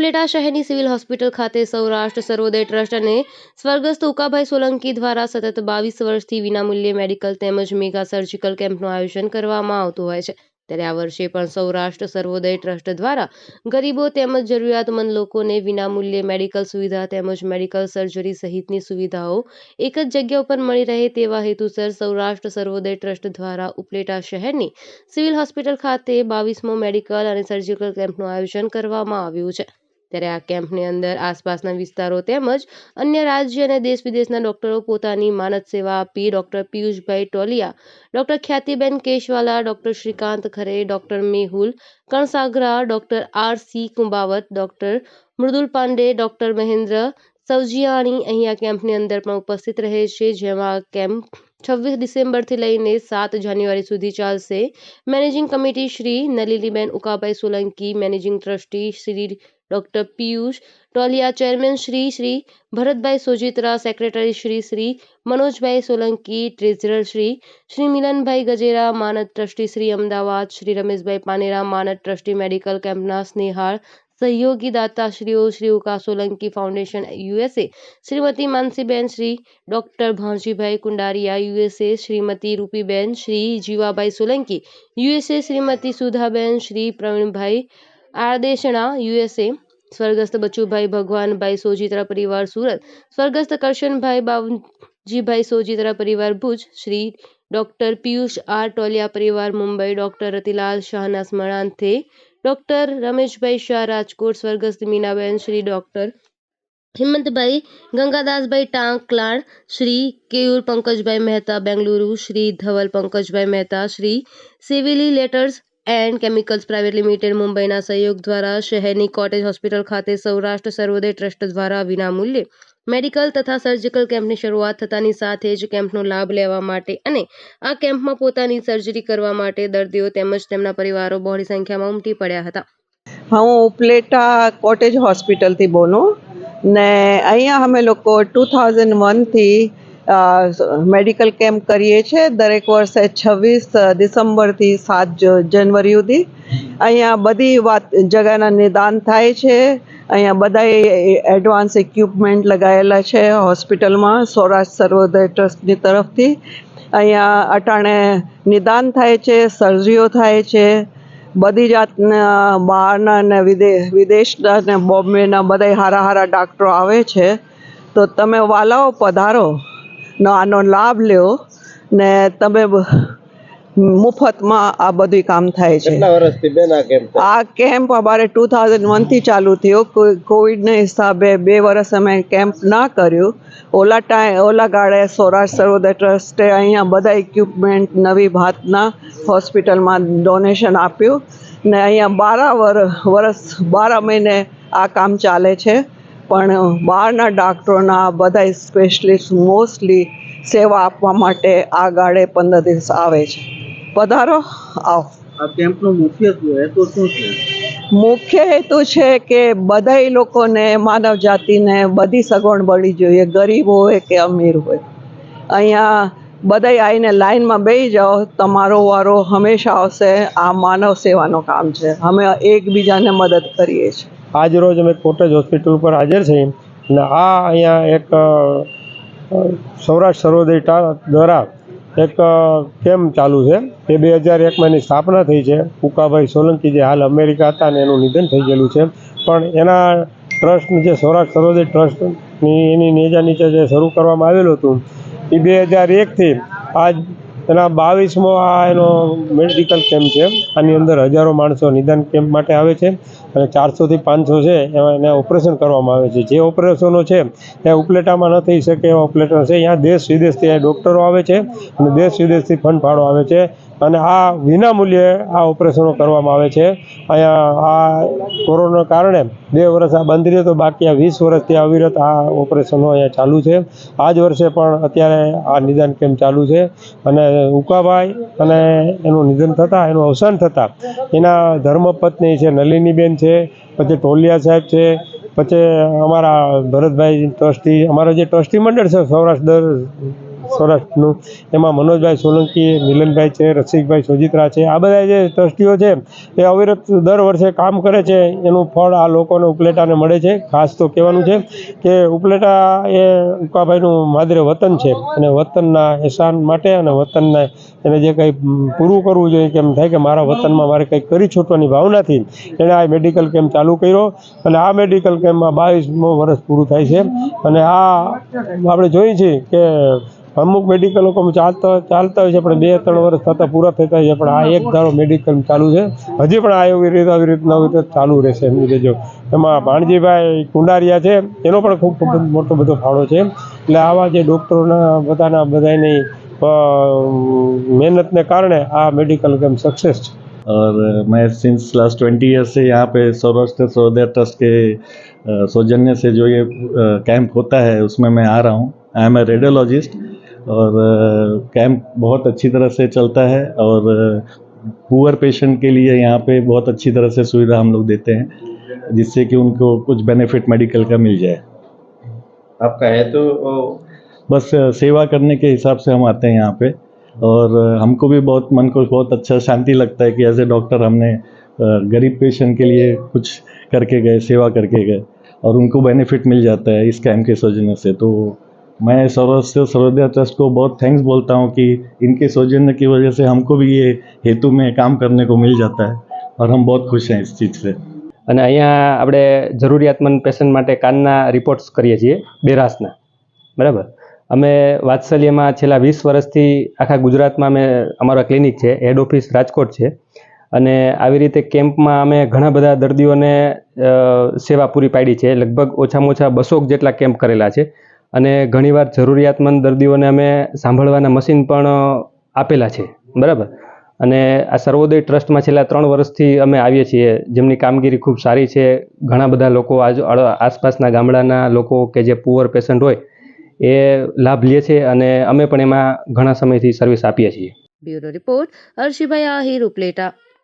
ઉપલેટા શહેરની civil hospital ખાતે સૌરાષ્ટ્ર સર્વોદય trust અને સ્વર્ગસ્થ ઉકાભાઈ સોલંકી દ્વારા સતત બાવીસ વર્ષથી વિનામૂલ્યે મેડિકલ તેમજ મેગા સર્જિકલ કેમ્પનું આયોજન કરવામાં આવતું હોય છે. ત્યારે આ વર્ષે પણ સૌરાષ્ટ્ર સર્વોદય ટ્રસ્ટ દ્વારા ગરીબો તેમજ જરૂરિયાતમંદ લોકોને વિનામૂલ્યે મેડિકલ સુવિધા તેમજ મેડિકલ સર્જરી સહિતની સુવિધાઓ એક જ જગ્યા ઉપર મળી રહે તેવા હેતુસર સૌરાષ્ટ્ર સર્વોદય ટ્રસ્ટ દ્વારા ઉપલેટા શહેરની સિવિલ હોસ્પિટલ ખાતે બાવીસમો મેડિકલ અને સર્જિકલ કેમ્પનું આયોજન કરવામાં આવ્યું છે. ત્યારે આ કેમ્પની અંદર આસપાસના વિસ્તારો તેમજ અન્ય રાજ્ય અને દેશ વિદેશના ડોક્ટરો પોતાની માનદ સેવા આપી doctor Piyushbhai Toliya, doctor Khyatiben Keshwala, doctor Shrikant Khare, doctor Mehul Kansagara, doctor R C Kumbhavat doctor Mridul Pandey, doctor Mahendra Savjiyani અહીંયા કેમ્પની અંદર પણ ઉપસ્થિત રહે છે, જેમાં કેમ્પ છવ્વીસ ડિસેમ્બરથી લઈને સાત જાન્યુઆરી સુધી ચાલશે. Managing committee Shri Naliniben Ukabhai Solanki, managing trustee Shri doctor Piyush Toliya chairman Shri Shri Bharatbhai Sojitra secretary Shri Shri Manojbhai Solanki treasurer Shri Shri Milanbhai Gajera માનદ trustee Shri Ahmedabad Shri Rameshbhai Panera માનદ ટ્રસ્ટી મેડિકલ કેમ્પના સ્નેહાળ સહયોગી દાતાશ્રીઓ Shri Uka Solanki foundation USA Shrimati Mansiben Shri doctor Bhanjibhai Kundariya USA Shrimati Rupiben Shri Jivabhai Solanki USA Shrimati Sudhaben Shri Pravinbhai Ardeshana USA, સ્વર્ગસ્થ બચુભાઈ ભગવાનભાઈ સોજિત્રા પરિવાર સુરત, સ્વર્ગસ્થ કરશનભાઈ બાવજીભાઈ સોજિત્રા પરિવાર Bhuj, Shri doctor Piyush R Toliya પરિવાર Mumbai, doctor Ratilal શાહના સ્મરણાર્થે ડોક્ટર રમેશભાઈ શાહ રાજકોટ, સ્વર્ગસ્થ Minaben, Shri doctor Himmatbhai Gangadasbhai Tanklan, Shri Keyur Pankajbhai Mehta Bengaluru, Shri Dhaval Pankajbhai Mehta, Shri સિવિલી letters and chemicals private limited મુંબઈના સહયોગ દ્વારા શહેરની કોટેજ હોસ્પિટલ ખાતે સૌરાષ્ટ્ર સર્વોદય ટ્રસ્ટ દ્વારા વિનામૂલ્યે મેડિકલ તથા સર્જિકલ કેમ્પની શરૂઆત થતાની સાથે જ કેમ્પનો લાભ લેવા માટે અને આ કેમ્પમાં પોતાની સર્જરી કરવા માટે દર્દીઓ તેમજ તેમના પરિવારો બહોળી સંખ્યામાં ઉમટી પડ્યા હતા. હું ઉપલેટા કોટેજ હોસ્પિટલથી બોલું ને અહીંયા અમે લોકો ટુ થાઉઝન્ડ વનથી મેડિકલ કેમ્પ કરીએ છીએ. દરેક વર્ષે છવ્વીસ ડિસેમ્બરથી સાત જનવરી સુધી. અહીંયા બધી વાત, જગાના નિદાન થાય છે. અહીંયા બધા એડવાન્સ ઇક્વિપમેન્ટ લગાવેલા છે હોસ્પિટલમાં સૌરાષ્ટ્ર સર્વોદય ટ્રસ્ટની તરફથી. અહીંયા અટાણે નિદાન થાય છે સર્જરીઓ થાય છે. બધી જાતના બહારના ને વિદેશ વિદેશના ને બોમ્બેના બધા હારા હારા ડાક્ટરો આવે છે. તો તમે વાલાઓ પધારો. નો આનો લાભ લ્યો ને તમે મુફતમાં આ બધું કામ થાય છે. કેટલા વર્ષથી બેન આ કેમ્પ આ કેમ્પ અમારે ટુ થાઉઝન્ડ વનથી ચાલુ થયો. કોવિડના હિસાબે બે વર્ષ અમે કેમ્પ ના કર્યું. ઓલા ટાઈમ ઓલા ગાળે સૌરાષ્ટ્ર સર્વોદય ટ્રસ્ટે અહીંયા બધા ઇક્વિપમેન્ટ નવી ભાતના હોસ્પિટલમાં ડોનેશન આપ્યું ને અહીંયા બારા વર્ષ બારા મહિને આ કામ ચાલે છે. પણ બહારના ડાક્ટરોના બધા સ્પેશિયલિસ્ટ મોસ્ટલી સેવા આપવા માટે આ ગાળે પંદર દિવસ આવે છે. પધારો આવો. આ કેમ્પનો મુખ્ય હેતુ શું છે? મુખ્ય હેતુ છે કે બધાય લોકોને માનવ જાતિને બધી સગવડ મળી જોઈએ ગરીબ હોય કે અમીર હોય. અહીંયા બધાય આવીને લાઇનમાં બેસી જાઓ તમારો વારો હંમેશા આવશે આ માનવ સેવાનું કામ છે. અમે એકબીજાને મદદ કરીએ છીએ. આજ રોજ અમે કોટેજ હોસ્પિટલ ઉપર હાજર છીએ અને આ અહીંયા એક સૌરાષ્ટ્ર સર્વોદય દ્વારા એક કેમ્પ ચાલુ છે. તે બે હજાર એકમાં એની સ્થાપના થઈ છે. કુકાભાઈ સોલંકી જે હાલ અમેરિકા હતા અને એનું નિધન થઈ ગયેલું છે. પણ એના ટ્રસ્ટ જે સૌરાષ્ટ્ર સર્વોદય ટ્રસ્ટની એની નેજા નીચે જે શરૂ કરવામાં આવેલું હતું, એ બે હજાર એકથી આજ એના બાવીસમો આ એનો મેડિકલ કેમ્પ છે. આની અંદર હજારો માણસો નિદાન કેમ્પ માટે આવે છે અને ચારસોથી પાંચસો છે એમાં એને ઓપરેશન કરવામાં આવે છે. જે ઓપરેશનો છે એ ઉપલેટામાં ન થઈ શકે એવા ઓપરેશન છે. અહીંયા દેશ વિદેશથી ડૉક્ટરો આવે છે અને દેશ વિદેશથી ફંડ ફાળો આવે છે. અને આ વિનામૂલ્યે આ ઓપરેશનો કરવામાં આવે છે. અહીંયા આ કોરોના કારણે બે વર્ષ આ બંધ રહ્યો તો બાકી આ વીસ વર્ષથી અવિરત આ ઓપરેશનો અહીંયા ચાલુ છે. આ જ વર્ષે પણ અત્યારે આ નિદાન કેમ્પ ચાલુ છે અને ઉકાભાઈ અને એનું નિધન થતાં, એનું અવસાન થતાં એના ધર્મપત્ની છે, નલિનીબેન છે, પછી ટોલિયા સાહેબ છે, પછી અમારા ભરતભાઈ ટ્રસ્ટી, અમારા જે ટ્રસ્ટી મંડળ છે, સૌરાષ્ટ્ર સૌરાષ્ટ્રનું એમાં મનોજભાઈ સોલંકી, મિલનભાઈ છે, રસિકભાઈ સોજિત્રા છે. આ બધા જે ટ્રસ્ટીઓ છે, એ અવિરત દર વર્ષે કામ કરે છે. એનું ફળ આ લોકોને ઉપલેટાને મળે છે. ખાસ તો કહેવાનું છે કે ઉપલેટા એ ઉકાભાઈનું માદરે વતન છે. અને વતનના એહસાન માટે અને વતનને એને જે કંઈ પૂરું કરવું જોઈએ કેમ થાય કે મારા વતનમાં મારે કંઈક કરી છૂટવાની ભાવનાથી એણે આ મેડિકલ કેમ્પ ચાલુ કર્યો. અને આ મેડિકલ કેમ્પમાં બાવીસમો વર્ષ પૂરું થાય છે. અને આ આપણે જોઈએ છીએ કે અમુક મેડિકલ લોકો ચાલતા ચાલતા હોય છે પણ બે ત્રણ વર્ષ થતાં પૂરા થતા હોય છે પણ આ એક ધારો મેડિકલ ચાલુ છે હજી પણ આ એવી રીતે આવી રીતના આવી રીતે ચાલુ રહેશે એમ જો એમાં ભાણજીભાઈ કુંડારિયા છે એનો પણ ખૂબ ખૂબ મોટો બધો ફાળો છે એટલે આવા જે ડૉક્ટરોના બધાના બધાની અ, મહેનતને કારણે આ મેડિકલ કેમ્પ સક્સેસ છે और मैं सिंस लास्ट ट्वेंटी ईयर्स से यहाँ पे सौराष्ट्र सर्वोदय ट्रस्ट के अ, सौजन्य से जो ये कैंप होता है उसमें मैं आ रहा हूँ आई एम ए रेडियोलॉजिस्ट और कैंप बहुत अच्छी तरह से चलता है और पुअर पेशेंट के लिए यहाँ पे बहुत अच्छी तरह से सुविधा हम लोग देते हैं जिससे कि उनको कुछ बेनिफिट मेडिकल का मिल जाए। आपका है तो बस सेवा करने के हिसाब से हम आते हैं यहाँ पे और हमको भी बहुत मन को बहुत अच्छा शांति लगता है कि एज ए डॉक्टर हमने गरीब पेशेंट के लिए कुछ करके गए सेवा करके गए और उनको बेनिफिट मिल जाता है इस कैंप के सौजन्य से तो मैं सौराष्ट्र सर्वोदय ट्रस्ट को बहुत थैंक्स बोलता हूँ कि इनके सौजन्य की वजह से हमको भी ये हेतु में काम करने को मिल जाता है और हम बहुत खुश हैं इस चीज़ से અને અહીંયા આપણે જરૂરિયાતમંદ પેશન્ટ માટે કાનના રિપોર્ટ્સ કરીએ છીએ બેરાસના બરાબર અમે વાત્સલ્યમાં છેલ્લા વીસ વર્ષથી આખા ગુજરાતમાં અમે અમારો ક્લિનિક છે હેડ ઓફિસ રાજકોટ છે અને આવી રીતે કેમ્પમાં અમે ઘણા બધા દર્દીઓને અ, સેવા પૂરી પાડી છે લગભગ ઓછામાં ઓછા બસો જેટલા કેમ્પ કરેલા છે અને ઘણીવાર જરૂરિયાતમંદ દર્દીઓને અમે સાંભળવાના મશીન પણ આપેલા છે. બરાબર? અને આ સર્વોદય ટ્રસ્ટમાં છેલ્લા ત્રણ વર્ષથી અમે આવીએ છીએ. જેમની કામગીરી ખૂબ સારી છે. ઘણા બધા લોકો આજ આસપાસના ગામડાના લોકો કે જે પુઅર પેશન્ટ હોય, એ લાભ લે છે અને અમે પણ એમાં ઘણા સમયથી સર્વિસ આપીએ છીએ. Bureau report, Harshibhai Ahir Upleta.